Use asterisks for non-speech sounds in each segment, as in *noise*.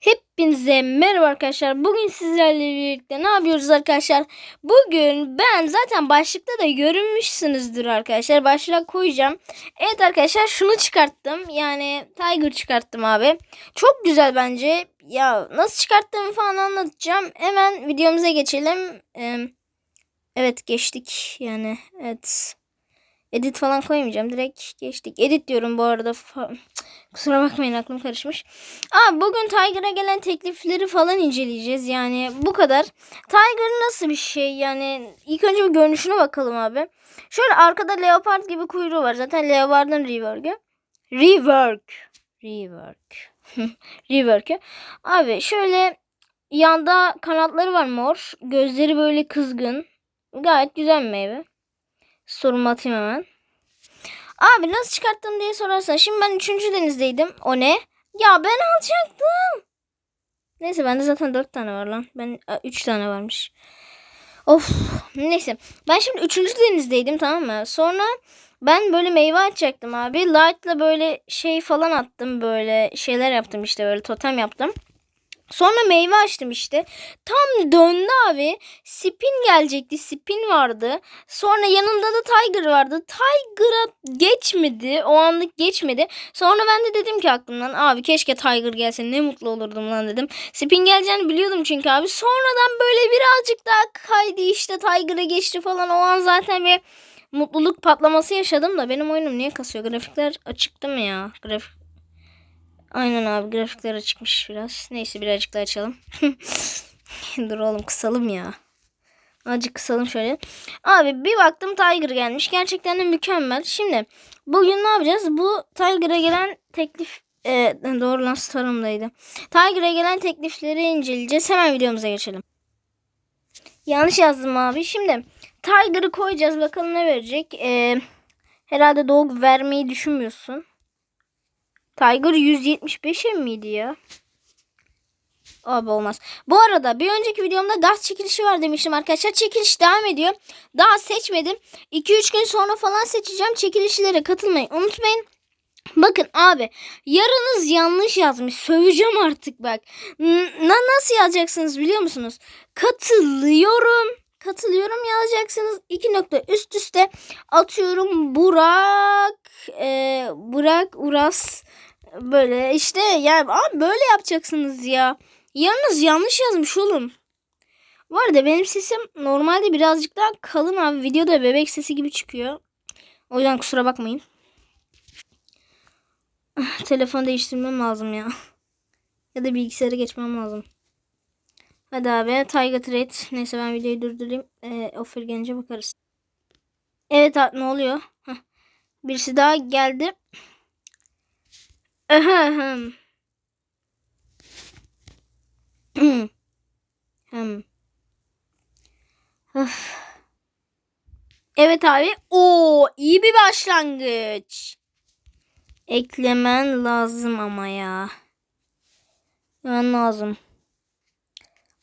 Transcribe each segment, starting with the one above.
Hepinize merhaba arkadaşlar. Bugün sizlerle birlikte ne yapıyoruz arkadaşlar? Bugün ben zaten başlıkta da görünmüşsünüzdür arkadaşlar. Başlığa koyacağım. Evet arkadaşlar şunu çıkarttım. Yani Tiger çıkarttım abi. Çok güzel bence. Ya nasıl çıkarttığımı falan anlatacağım. Hemen videomuza geçelim. Ee, evet geçtik yani. Evet. Edit falan koymayacağım. Direkt geçtik. Edit diyorum bu arada. Kusura bakmayın aklım karışmış. Aa, bugün Tiger'a gelen teklifleri falan inceleyeceğiz. Yani bu kadar. Tiger nasıl bir şey? Yani ilk önce bir görünüşüne bakalım abi. Şöyle arkada leopard gibi kuyruğu var. Zaten leopardın rework'ü. Rework. Rework. *laughs* Rework'ü. Abi şöyle yanda kanatları var mor. Gözleri böyle kızgın. Gayet güzel meyve. Sorumu atayım hemen. Abi nasıl çıkarttın diye sorarsan. Şimdi ben 3. denizdeydim. O ne? Ya ben alacaktım. Neyse bende zaten 4 tane var lan. Ben 3 tane varmış. Of. Neyse. Ben şimdi 3. denizdeydim tamam mı? Sonra ben böyle meyve açacaktım abi. Light'la böyle şey falan attım. Böyle şeyler yaptım işte böyle totem yaptım. Sonra meyve açtım işte. Tam döndü abi. Spin gelecekti. Spin vardı. Sonra yanında da Tiger vardı. Tiger'a geçmedi. O anlık geçmedi. Sonra ben de dedim ki aklımdan abi keşke Tiger gelse ne mutlu olurdum lan dedim. Spin geleceğini biliyordum çünkü abi. Sonradan böyle birazcık daha kaydı işte Tiger'a geçti falan. O an zaten bir mutluluk patlaması yaşadım da benim oyunum niye kasıyor? Grafikler açıktı mı ya? Grafik Aynen abi grafikler açıkmış biraz. Neyse birazcık daha açalım. *laughs* Dur oğlum kısalım ya. Azıcık kısalım şöyle. Abi bir baktım Tiger gelmiş. Gerçekten de mükemmel. Şimdi bugün ne yapacağız? Bu Tiger'a gelen teklif e, doğru lan Starum'daydı. Tiger'a gelen teklifleri inceleyeceğiz. Hemen videomuza geçelim. Yanlış yazdım abi. Şimdi Tiger'ı koyacağız. Bakalım ne verecek. E, herhalde dog vermeyi düşünmüyorsun. Tiger 175 miydi ya? Abi olmaz. Bu arada bir önceki videomda gaz çekilişi var demiştim arkadaşlar. Çekiliş devam ediyor. Daha seçmedim. 2-3 gün sonra falan seçeceğim. Çekilişlere katılmayı unutmayın. Bakın abi yarınız yanlış yazmış. Söveceğim artık bak. N nasıl yazacaksınız biliyor musunuz? Katılıyorum. Katılıyorum yazacaksınız. İki nokta üst üste atıyorum. Burak. E, Burak Uras Böyle işte yani abi böyle yapacaksınız ya. Yalnız yanlış yazmış oğlum. Bu arada benim sesim normalde birazcık daha kalın abi. Videoda bebek sesi gibi çıkıyor. O yüzden kusura bakmayın. Telefon değiştirmem lazım ya. Ya da bilgisayara geçmem lazım. Hadi abi Tiger Trade. Neyse ben videoyu durdurayım. Ee, offer gelince bakarız. Evet abi ne oluyor? Heh. Birisi daha geldi. Ahem. Hmm. Evet abi. O iyi bir başlangıç. Eklemen lazım ama ya. Eklemen lazım.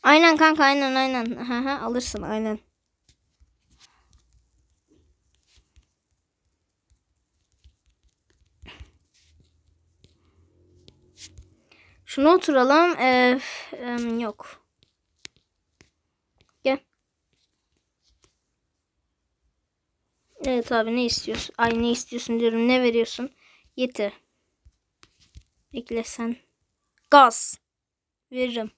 Aynen kanka aynen aynen. alırsın aynen. Şunu oturalım. Ee, e, yok. Gel. Evet abi ne istiyorsun? Ay ne istiyorsun diyorum. Ne veriyorsun? Yeter. Bekle sen. Gaz. Veririm.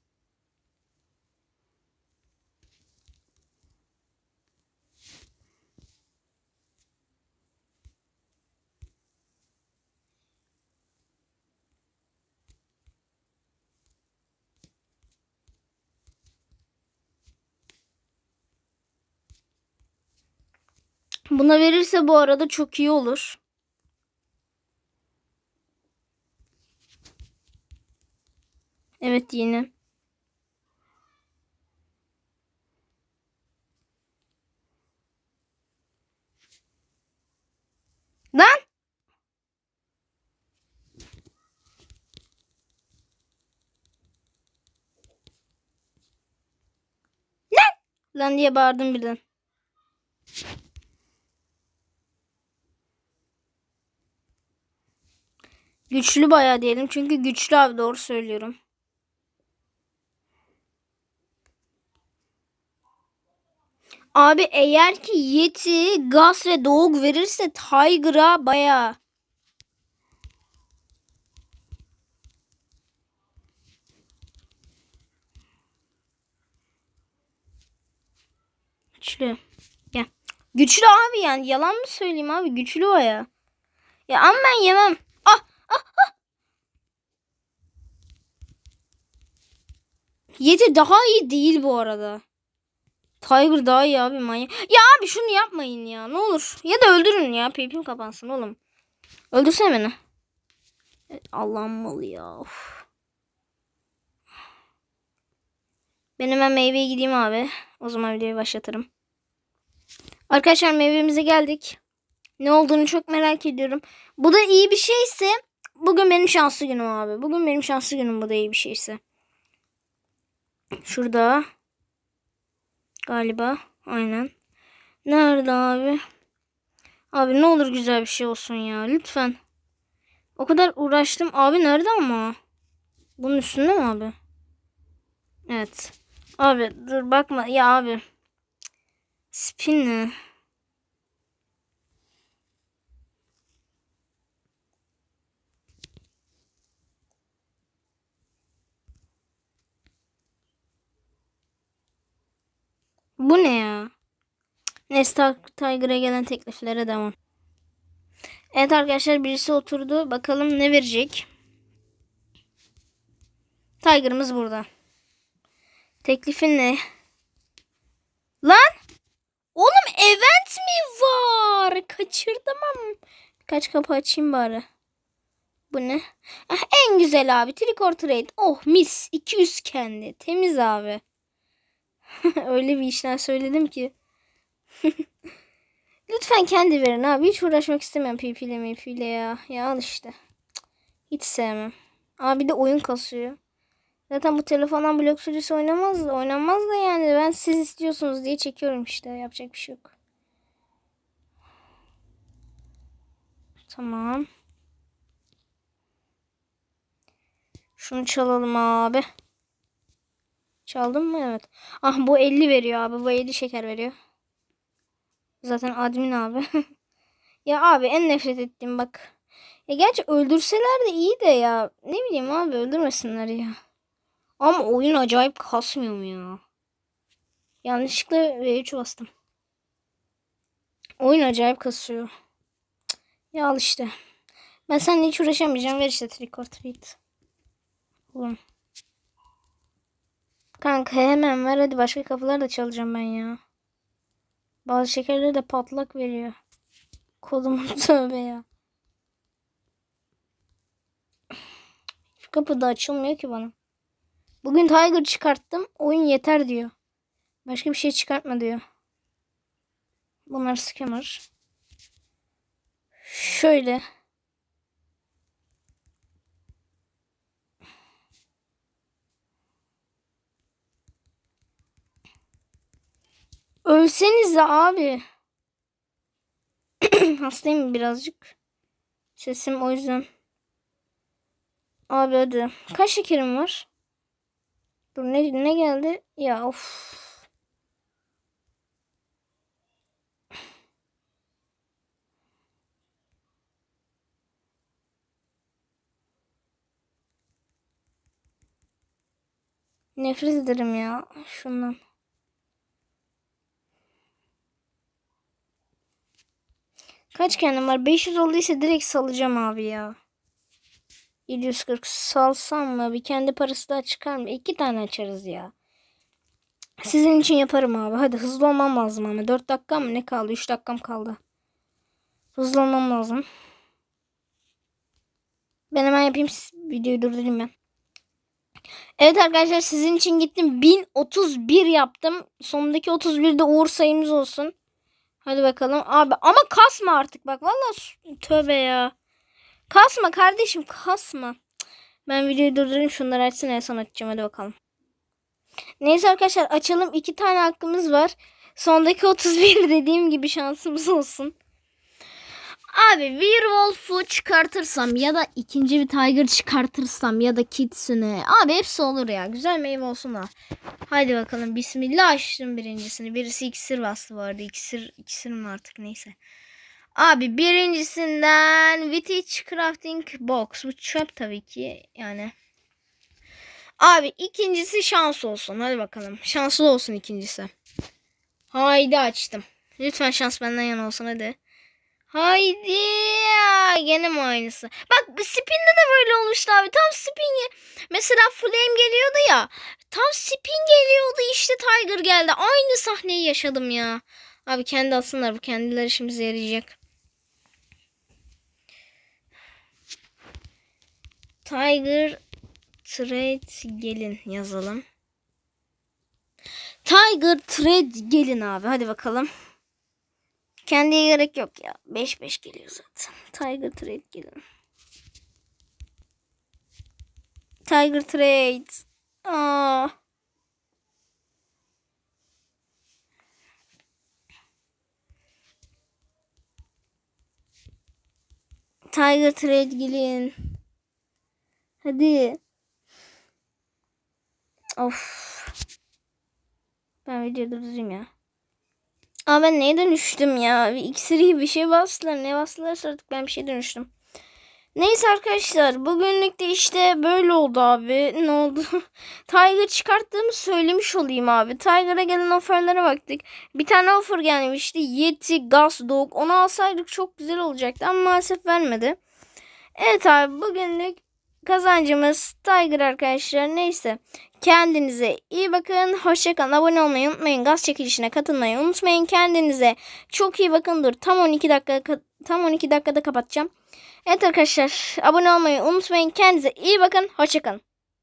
Buna verirse bu arada çok iyi olur. Evet yine. Lan! Lan! Lan diye bağırdım birden. Güçlü baya diyelim çünkü güçlü abi doğru söylüyorum. Abi eğer ki Yeti, Gas ve Dog verirse Tiger'a baya. Güçlü. Ya. Güçlü abi yani yalan mı söyleyeyim abi güçlü o ya. Ya ama ben yemem. 7 daha iyi değil bu arada. Tiger daha iyi abi manyak. Ya abi şunu yapmayın ya ne olur. Ya da öldürün ya pipim kapansın oğlum. Öldürsene beni. E, Allah'ım malı ya. Of. Ben hemen meyveye gideyim abi. O zaman videoyu başlatırım. Arkadaşlar meyvemize geldik. Ne olduğunu çok merak ediyorum. Bu da iyi bir şeyse bugün benim şanslı günüm abi. Bugün benim şanslı günüm bu da iyi bir şeyse. Şurada. Galiba. Aynen. Nerede abi? Abi ne olur güzel bir şey olsun ya. Lütfen. O kadar uğraştım. Abi nerede ama? Bunun üstünde mi abi? Evet. Abi dur bakma. Ya abi. Spin ne? Bu ne ya? Neyse Tiger'a gelen tekliflere devam. Evet arkadaşlar birisi oturdu. Bakalım ne verecek. Tiger'ımız burada. Teklifin ne? Lan! Oğlum event mi var? Kaçırdım ama. Birkaç kapı açayım bari. Bu ne? Ah, en güzel abi. Trick or treat. Oh mis. 200 kendi. Temiz abi. *laughs* Öyle bir işler söyledim ki. *laughs* Lütfen kendi verin abi. Hiç uğraşmak istemem PP ile MP ile ya. Ya al işte. Hiç sevmem. Abi de oyun kasıyor. Zaten bu telefondan blok sürüsü oynamaz da oynanmaz da yani ben siz istiyorsunuz diye çekiyorum işte yapacak bir şey yok. Tamam. Şunu çalalım abi. Çaldım mı? Evet. Ah bu 50 veriyor abi. Bu 50 şeker veriyor. Zaten admin abi. *laughs* ya abi en nefret ettiğim bak. Ya gerçi öldürseler de iyi de ya. Ne bileyim abi öldürmesinler ya. Ama oyun acayip kasmıyor mu ya? Yanlışlıkla V3 bastım. Oyun acayip kasıyor. Ya al işte. Ben seninle hiç uğraşamayacağım. Ver işte trick or treat. Oğlum. Kanka hemen ver hadi başka kapılar da çalacağım ben ya. Bazı şekerleri de patlak veriyor. Kolumun *laughs* tövbe ya. Şu kapı da açılmıyor ki bana. Bugün Tiger çıkarttım. Oyun yeter diyor. Başka bir şey çıkartma diyor. Bunlar scammer. Şöyle. Ölsenize abi. *clears throat* Hastayım birazcık. Sesim o yüzden. Abi hadi. Kaç şekerim var? Dur ne, ne geldi? Ya of. Nefret ederim ya şundan. Kaç kendim var? 500 olduysa direkt salacağım abi ya. 740 salsam mı? Bir kendi parası daha çıkar mı? İki tane açarız ya. Sizin için yaparım abi. Hadi hızlı olmam lazım ama. 4 dakika mı ne kaldı? 3 dakikam kaldı. Hızlı olmam lazım. Ben hemen yapayım. Videoyu durdurayım ben. Evet arkadaşlar sizin için gittim. 1031 yaptım. Sondaki 31 de uğur sayımız olsun. Hadi bakalım. Abi ama kasma artık bak. Vallahi tövbe ya. Kasma kardeşim kasma. Ben videoyu durdurayım şunları açsın en son açacağım hadi bakalım. Neyse arkadaşlar açalım. iki tane hakkımız var. Sondaki 31 dediğim gibi şansımız olsun. Abi Werewolf'u çıkartırsam ya da ikinci bir Tiger çıkartırsam ya da Kitsune. Abi hepsi olur ya. Güzel meyve olsun da. Hadi bakalım. Bismillah açtım birincisini. Birisi iksir bastı vardı. İksir, iksir mi artık neyse. Abi birincisinden Vintage Crafting Box. Bu çöp tabii ki. Yani. Abi ikincisi şans olsun. Hadi bakalım. Şanslı olsun ikincisi. Haydi açtım. Lütfen şans benden yana olsun hadi. Haydi ya. Gene mi aynısı? Bak spin'de de böyle olmuştu abi. Tam spin mesela flame geliyordu ya. Tam spin geliyordu işte Tiger geldi. Aynı sahneyi yaşadım ya. Abi kendi alsınlar bu kendileri işimize yarayacak. Tiger Trade gelin yazalım. Tiger Trade gelin abi. Hadi bakalım. Kendiye gerek yok ya. 5-5 geliyor zaten. Tiger Trade gelin. Tiger Trade. Aa. Tiger Trade gelin. Hadi. Of. Ben videoyu durdurayım ya. Aa ben neye dönüştüm ya? Bir iksir gibi bir şey bastılar. Ne bastılarsa artık ben bir şey dönüştüm. Neyse arkadaşlar bugünlük de işte böyle oldu abi. Ne oldu? *laughs* Tiger çıkarttığımı söylemiş olayım abi. Tiger'a gelen oferlere baktık. Bir tane offer gelmişti. Yeti, Gas Dog. Onu alsaydık çok güzel olacaktı ama maalesef vermedi. Evet abi bugünlük kazancımız Tiger arkadaşlar. Neyse. Kendinize iyi bakın. Hoşçakalın. Abone olmayı unutmayın. Gaz çekilişine katılmayı unutmayın. Kendinize çok iyi bakın. Dur tam 12 dakika tam 12 dakikada kapatacağım. Evet arkadaşlar abone olmayı unutmayın. Kendinize iyi bakın. Hoşçakalın.